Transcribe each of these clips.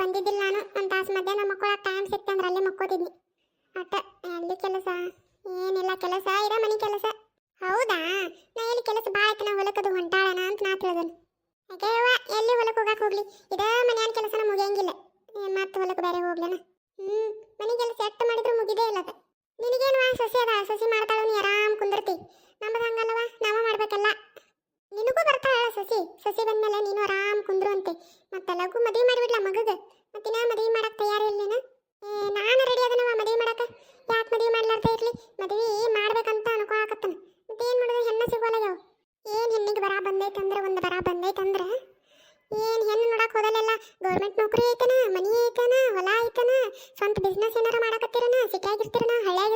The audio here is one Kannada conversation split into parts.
ಬಂದಿದ್ದಿಲ್ಲ ನಾನು. ಒಂದು ತಾಸು ಮಧ್ಯಾಹ್ನ ಮಕ್ಕಳಕ್ಕೆ ಟೈಮ್ ಸಿಕ್ತಂದ್ರೆ ಅಲ್ಲೇ ಮಕ್ಕೋತಿದ್ನಿ. ಅಟ್ಟ ಅಲ್ಲಿ ಕೆಲಸ? ಏನಿಲ್ಲ, ಕೆಲಸ. ಇರೋ ಮನೆ ಕೆಲಸ. ಹೌದಾ? ನಾ ಎಲ್ಲಿ ಕೆಲಸ? ಭಾಳ ಆಯ್ತು, ನಾ ಹೊಲಕ್ಕದು ಹೊಂಟಾಳನ ಅಂತ ನಾ ತಿಳಿದನು. ಯಾಕೆ ಎಲ್ಲಿ ಹೊಲಕ್ಕೆ ಹೋಗಕ್ಕೆ ಹೋಗ್ಲಿ? ಇದೇ ಮನೆಯ ಕೆಲಸನ ಮುಗಿಯಂಗಿಲ್ಲ. ಮತ್ತೆ ಹೊಲಕ್ಕೆ ಬೇರೆ ಹೋಗ್ಲೇನ? ಹ್ಞೂ ಮನೆ ಕೆಲಸ ಎಟ್ಟು ಮಾಡಿದ್ರು ಮುಗಿದೇ ಇಲ್ಲ ಅದು ನಿನಗೇನು ಸಸಿ ಅದ? ಸಸಿ ಮಾಡ್ತಾಳು ನೀ ಆರಾಮ್ ಕುಂದಿರ್ತಿ. ನಮ್ಮದು ಹಂಗಲ್ಲವ? ಬರ್ತಾಳ ಸೊಸಿ, ಸಸಿ ಬಂದ್ಮೇಲೆ ನೀನು ಆರಾಮ್ ಕುಂದ್ರು ಅಂತೆ. ಮತ್ತೆ ಲಘು ಮದುವೆ ಮಾಡಿಬಿಡ್ಲ ಮಗಗ? ನಾ ಮದುವೆ ಮಾಡಕ್ ತಯಾರಿಲ್ಲ ಏ, ನಾನು ರೆಡಿ ಅದನವ ಮದುವೆ ಮಾಡಕ. ಯಾಕೆ ಮದುವೆ ಮಾಡ್ಲಾರ್ದ ಇರ್ಲಿ? ಮದುವೆ ಮಾಡ್ಬೇಕಂತ ಅನ್ಕೊಳಕತ್ತನ. ಮತ್ತೇನ್ ಮಾಡೋದು? ಹೆಣ್ಣು ಸಿಗೋಲಾಗ್ಯಾವ ಏನ್ ಹೆಣ್ಣಿಗೆ ಬರ ಬಂದೈತಂದ್ರ, ಒಂದು ಬರ ಬಂದೈತಂದ್ರ? ಏನ್ ಹೆಣ್ಣು ನೋಡಕ್ ಹೋಗಲ್ಲ ಗೌರ್ಮೆಂಟ್ ನೌಕರಿ ಐತನ, ಮನಿ ಐತನ, ಹೊಲ ಐತನ, ಸ್ವಂತ ಬಿಸ್ನೆಸ್ ಏನಾರ ಮಾಡಕತ್ತಿರನ ಸಿಕ್ಕಾಗಿರ್ತಿರನ ಹಳ್ಳಿಯಾಗಿರ್ತೀರನ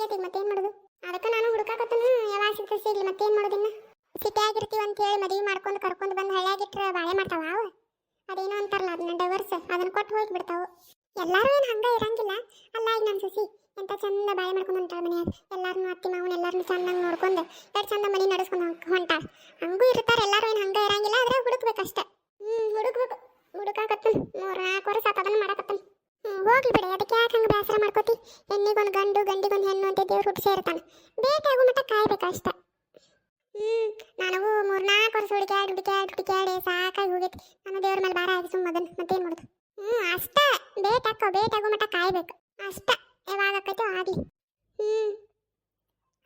ಆಗೈತಿ ಈಗ ಮತ್ತೇನ್ ಮಾಡೋದು? ಅದಕ್ಕೆ ನಾನು ಹುಡುಕಾಕತ್ತನ. ಯಾವಾಗ ಸಿಗ್ತ ಸಿಗ್ಲಿ ಮತ್ತೇನ್ ಮಾಡೋದಿನ್ನ ಅಂತ ಹೇಳಿ ಮದುವೆ ಮಾಡ್ಕೊಂಡು ಕರ್ಕೊಂಡು ಬಂದು ಹಳ್ಳಿಯಾಗಿಟ್ರೆ ಬಾಳೆ ಮಾಡ್ತಾವ ಅವ? ಅದೇನೋ ಅಂತಾರಲ್ಲ, ಅದನ್ನ ಡೈವರ್ಸ್ ಅದನ್ನ ಕೊಟ್ಟು ಹೋಗಿ ಬಿಡ್ತಾವು. ಎಲ್ಲಾರು ಏನು ಹಂಗ ಇರಂಗಿಲ್ಲ. ಅಲ್ಲ, ಈಗ ನಾನು ಸಸಿ ಎಂತ ಚಂದ ಬಾಳೆ ಮಾಡ್ಕೊಂಡು ಹೊಂಟಾಳ ಮನೆಯ ಎಲ್ಲಾರನು ಅತ್ತಿ, ಮಾವನ ಎಲ್ಲಾರನು ಚಂದಂಗೆ ನೋಡ್ಕೊಂಡು ಎರಡು ಚಂದ ಮನೆ ನಡೆಸ್ಕೊಂಡು ಹೊಂಟಾಳ. ಹಂಗೂ ಇರ್ತಾರೆ, ಎಲ್ಲಾರು ಏನು ಹಂಗ ಇರಂಗಿಲ್ಲ, ಆದ್ರೆ ಹುಡುಕ್ಬೇಕಷ್ಟೆ ಹ್ಮ್, ಹುಡುಕ್ಬೇಕು. ಹುಡುಕಾಕತ್ತನ್. ಮೂರ್ ನಾಲ್ಕು ವರ್ಷ ಅದನ್ನು ಮಾಡಕತ್ತನ್. ಹೋಗ್ಲಿ ಬಿಡಿ, ಅದಕ್ಕೆ ಯಾಕೆ ಹಂಗೆ ಬೇಸರ ಮಾಡ್ಕೋತಿ? ಹೆಣ್ಣಿಗೊಂದು ಗಂಡು, ಗಂಡಿಗೊಂದು ಹೆಣ್ಣು ಅಂತ ದೇವ್ರು ಹುಟ್ಟು ಸೇರ್ತಾನೆ ಬೇಕಾಗೋ ಮಟ್ಟ ಕಾಯ್ಬೇಕು ಅಷ್ಟೆ. ಹ್ಮ್ ನನಗೂ ಮೂರ್ನಾಲ್ಕು ವರ್ಷ ಹುಡುಕ್ಯಾಡಿ ಹುಡುಕ್ಯಾಡಿ ಹುಡುಕ್ಯಾಡಿ ಸಾಕಾಗಿ ಹೋಗೈತಿ. ನನ್ನ ದೇವ್ರ ಮೇಲೆ ಭಾರ ಆಗಿ ಸುಮ್ಮದನ್ ಮತ್ತೇನು ಮಾಡೋದು? ಹ್ಮ್, ಅಷ್ಟ. ಬೇಟ್ ಬೇಕಾಗೋ ಮಟ್ಟ ಕಾಯ್ಬೇಕು. ಅಷ್ಟ. ಯಾವಾಗ ಆಕೈತೋ ಆಗ್ಲಿ. ಹ್ಮ್.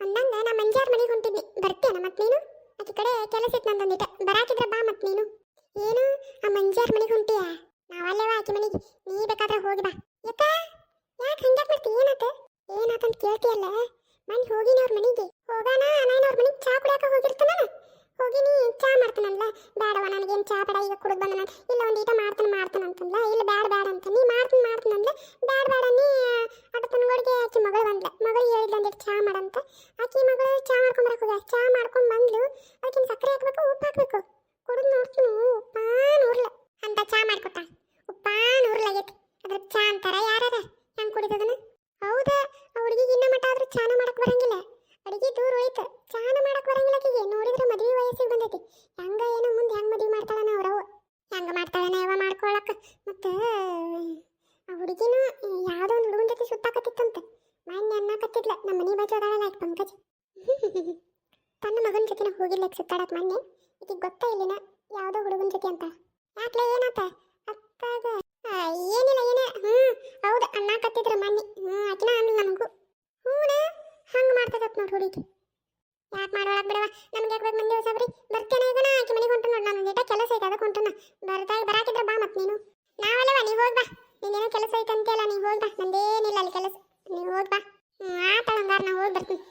ಅಂದಂಗ ನಾ ಮಂಜಾರ್ ಮನೆಗೆ ಹೊಂಟಿದ್ನಿ ಬರ್ತೇನೆ ಮತ್ತೆ ನೀನು? ಆಕಿ ಕಡೆ ಕೆಲಸ ಇತ್ತು ನಂದೊಂದಿಟ. ಬರಾಕಿದ್ರೆ ಬಾ ಮತ್ತೆ ನೀನು ಏನು ಆ ಮಂಜಾರ್ ಮನೆಗೆ ಹೊಂಟಿಯ ನಾವಲ್ಲೇವ ಆಕಿ ಮನೆಗೆ ನೀ ಬೇಕಾದ್ರೆ ಹೋಗಿ ಬಾ ಯಾಕ ಯಾಕೆ ಹಂಗ್ಯಾಕ್ ಮಾಡ್ತಿ ಏನಾತ ಏನಾತಂತ ಕೇಳ್ತೀಯಲ್ಲ? ಮನ್ ಹೋಗಿನ ಅವ್ರ ಮನೆಗೆ. ಹೋಗಾನ? ನಾನು ಅವ್ರ ಮನೆಗೆ ಚಾ ಕುಡಿಯಾಕ ಹೋಗಿರ್ತಾನ ಹೋಗಿನಿ, ಚಾ ಮಾಡ್ತಾನಲ್ಲ. ಬೇಡವ ನನಗೇನು ಚಾ ಬೇಡ, ಈಗ ಕುಡಿದು ಬಂದ ಇಲ್ಲ ಒಂದು ಈಟ ಮಾಡ್ತಾನೆ ಮಾಡ್ತಾನೆ ಅಂತಂದ್ಲ. ಇಲ್ಲ ಬೇಡ ಬೇಡ ಅಂತ. ನೀ ಮಾಡ್ತಾನೆ ಮಾಡ್ತಾನೆ ಅಂದ್ಲ. ಬೇಡ ಬೇಡ ನೀ ಅಟ ತನ್ಗೋಡಿಗೆ ಆಕಿ ಮಗಳು ಬಂದ್ಲ. ಮಗಳು ಹೇಳಿದ್ಲ ಒಂದಿಟ್ಟು ಚಾ ಮಾಡಂತ ಆಕಿ ಮಗಳು ಚಾ ಮಾಡ್ಕೊಂಬರಕ್ ಹೋಗ್ಯ ಚಾ ಮಾಡ್ಕೊಂಡು ಬಂದ್ಲು. ಆಕಿನ ಸಕ್ಕರೆ ಹಾಕ್ಬೇಕು, ಉಪ್ಪು ಹಾಕ್ಬೇಕು. ಕುಡಿದು ನೋಡ್ತೀನಿ ಉಪ್ಪಾ ಉರ್ಲ. ಅಂತ ಚಾ ಮಾಡ್ಕೊಟ್ಟ. ಮತ್ತೆ, ಆ ಹುಡುಗಿನ ಯಾವುದೋ ಒಂದು ಹುಡುಗನ ಜೊತೆ ಸುತ್ತಾಕತ್ತಿತ್ತಂತೆ. ಮೊನ್ನೆ ಅನ್ನಕತ್ತಿದ್ಲ. ನಮ್ಮ ಮನೆ ಬಾಜು ಅದಾಳಲ್ಲ ಆಯ್ತು ಪಂಕಜ್. ತನ್ನ ಮಗನ ಜೊತೆನ ಹೋಗಿಲ್ಲ ಸುತ್ತಾಡಕ್ ಮೊನ್ನೆ. ಇದಕ್ಕೆ ಗೊತ್ತಾ ಇಲ್ಲಿನ ಯಾವುದೋ ಹುಡುಗನ ಜೊತೆ ಅಂತ. ಯಾಕ್ಲೆ ಏನಾತ? ಅತ್ತಾಗ ಏನಿಲ್ಲ, ಏನ? ಹ್ಮ್, ಹೌದು, ಅನ್ನಕತ್ತಿದ್ರ ಮೊನ್ನೆ. ಹ್ಮ್, ಆಕಿನ ಅಂದ್ಲ ನನಗೂ ಹ್ಞೂ ಹಂಗ ಮಾಡ್ತದತ್ ನೋಡಿ ಹುಡುಗಿ. ಯಾಕೆ ಮಾಡೋಳಕ್ ಬಿಡವ ನಮ್ಗೆ ಯಾಕೆ ಬೇಕು ಮಂದಿ ಹೊಸಬ್ರಿ ಬರ್ತೇನೆ ಈಗ ಆಕಿ ಮನೆಗೆ ಹೊಂಟು ನೋಡ್ ನಾನು ಏಟ ಕೆಲಸ ಐತೆ ಅದಕ್ಕೆ ಹೊಂಟನ ಬರ್ತಾ ಬರಾಕಿದ್ರ ಬಾ ಮತ್ ನೀನು ನಾವಲ್ಲವ ನೀ ಹೋಗ್ ಬಾ ನೀನೇನೋ ಕೆಲಸ ಐತೆ ಅಂತೆಲ್ಲ ನೀ ಹೋಗ್ಬಾ ನಂದೇನಿಲ್ಲ ಅಲ್ಲಿ ಕೆಲಸ. ನೀ ಹೋಗ್ ಬಾ. ಹ್ಮ್, ಆತ ಹಂಗಾರ ನಾ ಹೋಗಿ ಬರ್ತೀನಿ.